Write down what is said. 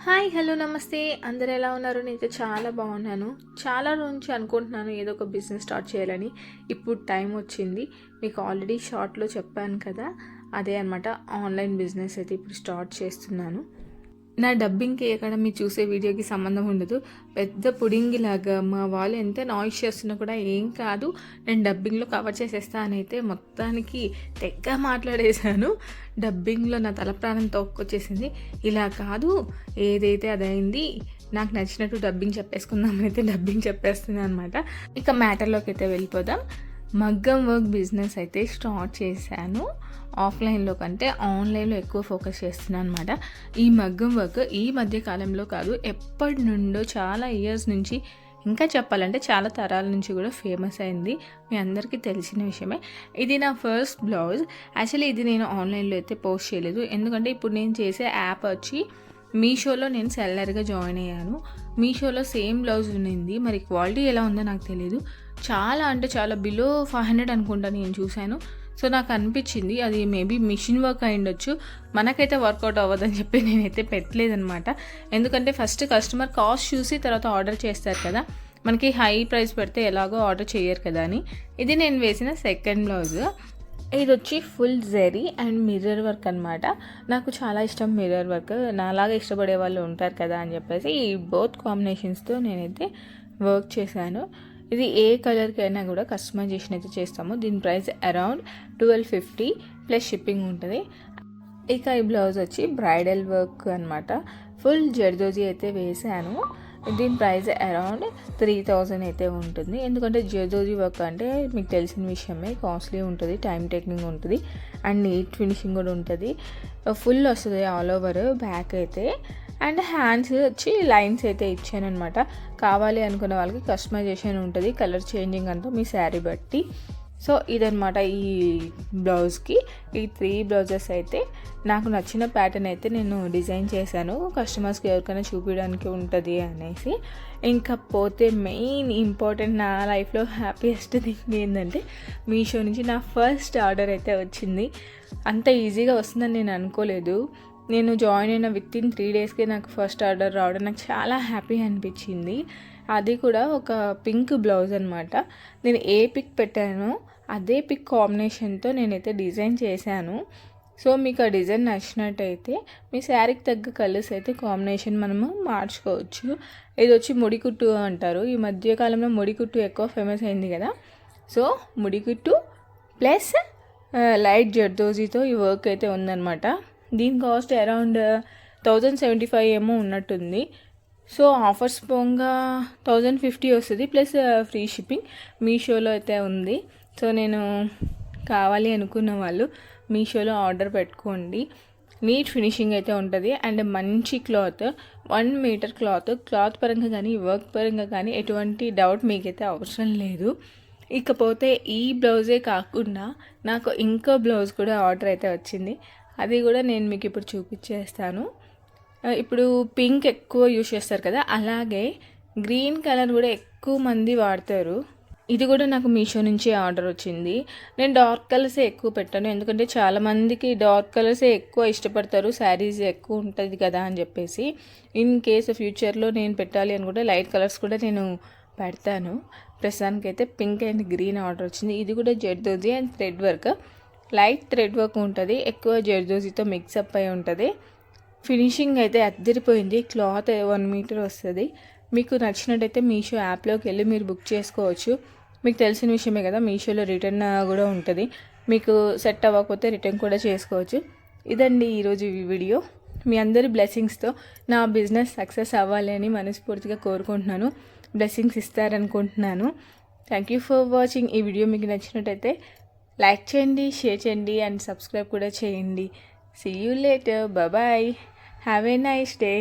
Hi hello నమస్తే. అందరు ఎలా ఉన్నారు? నేనైతే చాలా బాగున్నాను. చాలా రోజు నుంచి అనుకుంటున్నాను ఏదో ఒక బిజినెస్ స్టార్ట్ చేయాలని. ఇప్పుడు టైం వచ్చింది. మీకు ఆల్రెడీ షార్ట్లో చెప్పాను కదా. అదే అనమాట ఆన్లైన్ బిజినెస్ అయితే ఇప్పుడు స్టార్ట్ చేస్తున్నాను. నా డబ్బింగ్కి ఎక్కడ మీరు చూసే వీడియోకి సంబంధం ఉండదు. పెద్ద పుడింగి లాగా మా వాళ్ళు ఎంత నాయిస్ చేస్తున్నా కూడా ఏం కాదు. నేను డబ్బింగ్లో కవర్ చేసేస్తా అని అయితే మొత్తానికి తెగ్గ మాట్లాడేశాను. డబ్బింగ్లో నా తల ప్రాణం తోక్కొచ్చేసింది. ఇలా కాదు. ఏదైతే అదైంది నాకు నచ్చినట్టు డబ్బింగ్ చెప్పేసుకుందామని అయితే డబ్బింగ్ చెప్పేస్తుంది అనమాట ఇక మ్యాటర్లోకి అయితే వెళ్ళిపోదాం. మగ్గం వర్క్ బిజినెస్ అయితే స్టార్ట్ చేశాను. ఆఫ్లైన్లో కంటే ఆన్లైన్లో ఎక్కువ ఫోకస్ చేస్తున్నాను అనమాట ఈ మగ్గం వర్క్ ఈ మధ్య కాలంలో కాదు ఎప్పటి నుండో చాలా ఇయర్స్ నుంచి ఇంకా చెప్పాలంటే చాలా తరాల నుంచి కూడా ఫేమస్ అయింది. మీ అందరికీ తెలిసిన విషయమే. ఇది నా ఫస్ట్ బ్లౌజ్. యాక్చువల్లీ ఇది నేను ఆన్లైన్లో అయితే పోస్ట్ చేయలేదు. ఎందుకంటే ఇప్పుడు నేను చేసే యాప్ వచ్చి మీషోలో నేను సెల్లర్గా జాయిన్ అయ్యాను. మీషోలో సేమ్ బ్లౌజ్ ఉన్నింది. మరి క్వాలిటీ ఎలా ఉందో నాకు తెలియదు చాలా అంటే చాలా బిలో ఫైవ్ హండ్రెడ్ అనుకుంటా నేను చూశాను. సో నాకు అనిపించింది అది మేబీ మిషన్ వర్క్ అయి ఉండొచ్చు మనకైతే వర్కౌట్ అవ్వదని చెప్పి నేనైతే పెట్టలేదనమాట ఎందుకంటే ఫస్ట్ కస్టమర్ కాస్ట్ చూసి తర్వాత ఆర్డర్ చేస్తారు కదా. మనకి హై ప్రైస్ పెడితే ఎలాగో ఆర్డర్ చేయరు కదా అని. ఇది నేను వేసిన సెకండ్ బ్లౌజ్ ఇది వచ్చి full zari and mirror work అనమాట నాకు చాలా ఇష్టం మిర్రర్ వర్క్ నాలాగా ఇష్టపడే వాళ్ళు ఉంటారు కదా అని చెప్పేసి ఈ బోత్ కాంబినేషన్స్తో నేనైతే వర్క్ చేశాను. ఇది ఏ కలర్కి అయినా కూడా కస్టమైజేషన్ అయితే చేస్తాము. దీని price around twelve fifty plus shipping ఉంటుంది. ఇక ఈ బ్లౌజ్ వచ్చి బ్రైడల్ వర్క్ అనమాట ఫుల్ జర్దోజీ అయితే వేసాను. దీని ప్రైస్ అరౌండ్ త్రీ థౌజండ్ అయితే ఉంటుంది. ఎందుకంటే జర్దోజీ వర్క్ అంటే మీకు తెలిసిన విషయమే కాస్ట్లీ ఉంటుంది టైం టేకింగ్ ఉంటుంది అండ్ నీట్ ఫినిషింగ్ కూడా ఉంటుంది. ఫుల్ వస్తుంది ఆల్ ఓవర్ బ్యాక్ అయితే. అండ్ హ్యాండ్స్ వచ్చి లైన్స్ అయితే ఇచ్చాను అనమాట కావాలి అనుకున్న వాళ్ళకి కస్టమైజేషన్ ఉంటుంది కలర్ చేంజింగ్ అంతా మీ శారీ బట్టి. సో ఇదనమాట ఈ బ్లౌజ్కి. ఈ త్రీ బ్లౌజెస్ అయితే నాకు నచ్చిన ప్యాటర్న్ అయితే నేను డిజైన్ చేశాను. కస్టమర్స్కి ఎవరికైనా చూపించడానికి ఉంటుంది అనేసి. ఇంకా పోతే మెయిన్ ఇంపార్టెంట్ నా లైఫ్లో హ్యాపీయెస్ట్ థింగ్ ఏంటంటే మీషో నుంచి నా ఫస్ట్ ఆర్డర్ అయితే వచ్చింది. అంత ఈజీగా వస్తుందని నేను అనుకోలేదు. నేను జాయిన్ అయిన విత్ ఇన్ త్రీ డేస్కి నాకు ఫస్ట్ ఆర్డర్ రావడం నాకు చాలా హ్యాపీ అనిపించింది. అది కూడా ఒక పింక్ బ్లౌజ్ అనమాట నేను ఏ పిక్ పెట్టానో అదే పిక్ కాంబినేషన్తో నేనైతే డిజైన్ చేశాను. సో మీకు ఆ డిజైన్ నచ్చినట్టయితే మీ శారీకి తగ్గ కలర్స్ అయితే కాంబినేషన్ మనము మార్చుకోవచ్చు. ఇది వచ్చి ముడికుట్టు అంటారు. ఈ మధ్యకాలంలో ముడికుట్టు ఎక్కువ ఫేమస్ అయింది కదా. సో ముడికుట్టు ప్లస్ లైట్ జర్దోజీతో ఈ వర్క్ అయితే ఉందన్నమాట. దీని cost around thousand seventy five ఏమో ఉన్నట్టుంది. సో ఆఫర్స్ పోగా థౌజండ్ ఫిఫ్టీ వస్తుంది ప్లస్ ఫ్రీ షిప్పింగ్ మీషోలో అయితే ఉంది. సో నేను కావాలి అనుకున్న వాళ్ళు మీషోలో ఆర్డర్ పెట్టుకోండి. నీట్ ఫినిషింగ్ అయితే ఉంటుంది. అండ్ మంచి cloth one metre cloth cloth పరంగా కానీ వర్క్ పరంగా కానీ ఎటువంటి డౌట్ మీకైతే అవసరం లేదు. ఇకపోతే ఈ బ్లౌజే కాకుండా నాకు ఇంకో బ్లౌజ్ కూడా ఆర్డర్ అయితే వచ్చింది. అది కూడా నేను మీకు ఇప్పుడు చూపించేస్తాను. ఇప్పుడు పింక్ ఎక్కువ యూజ్ చేస్తారు కదా అలాగే గ్రీన్ కలర్ కూడా ఎక్కువ మంది వాడతారు. ఇది కూడా నాకు మీషో నుంచి ఆర్డర్ వచ్చింది. నేను డార్క్ కలర్సే ఎక్కువ పెట్టాను ఎందుకంటే చాలామందికి డార్క్ కలర్సే ఎక్కువ ఇష్టపడతారు శారీస్ ఎక్కువ ఉంటుంది కదా అని చెప్పేసి. ఇన్ కేస్ ఫ్యూచర్లో నేను పెట్టాలి అనుకుంటే లైట్ కలర్స్ కూడా నేను పెడతాను. ప్రస్తుతానికైతే పింక్ అండ్ గ్రీన్ ఆర్డర్ వచ్చింది. ఇది కూడా Z zardozi and thread work. Light thread work ఉంటుంది. ఎక్కువ జర్దోజీతో మిక్సప్ అయి ఉంటుంది. ఫినిషింగ్ అయితే అద్దరిపోయింది. క్లాత్ వన్ మీటర్ వస్తుంది. మీకు నచ్చినట్టయితే మీషో యాప్లోకి వెళ్ళి మీరు బుక్ చేసుకోవచ్చు. మీకు తెలిసిన విషయమే కదా మీషోలో రిటర్న్ కూడా ఉంటుంది. మీకు సెట్ అవ్వకపోతే రిటర్న్ కూడా చేసుకోవచ్చు. ఇదండి ఈరోజు ఈ వీడియో. మీ అందరి బ్లెస్సింగ్స్తో నా బిజినెస్ సక్సెస్ అవ్వాలి అని మనస్ఫూర్తిగా కోరుకుంటున్నాను. Blessings ఇస్తారనుకుంటున్నాను. Thank you for watching. ఈ వీడియో మీకు నచ్చినట్టయితే లైక్ చేయండి షేర్ చేయండి అండ్ సబ్స్క్రైబ్ కూడా చేయండి. See you later bye have a nice day